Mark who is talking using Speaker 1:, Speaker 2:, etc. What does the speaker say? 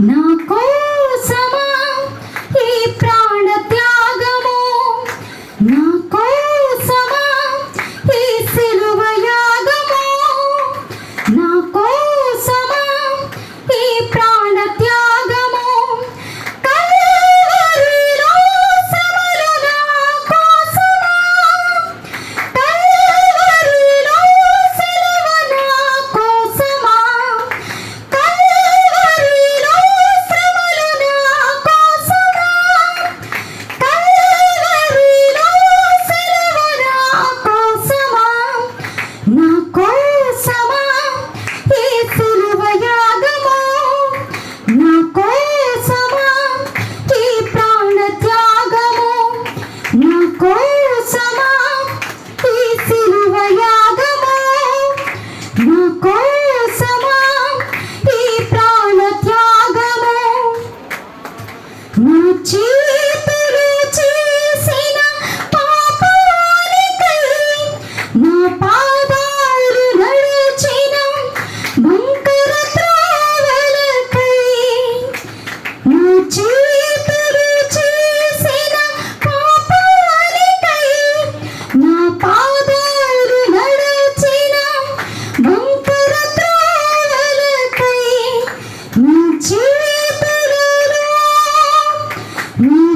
Speaker 1: No গো সামা Mm.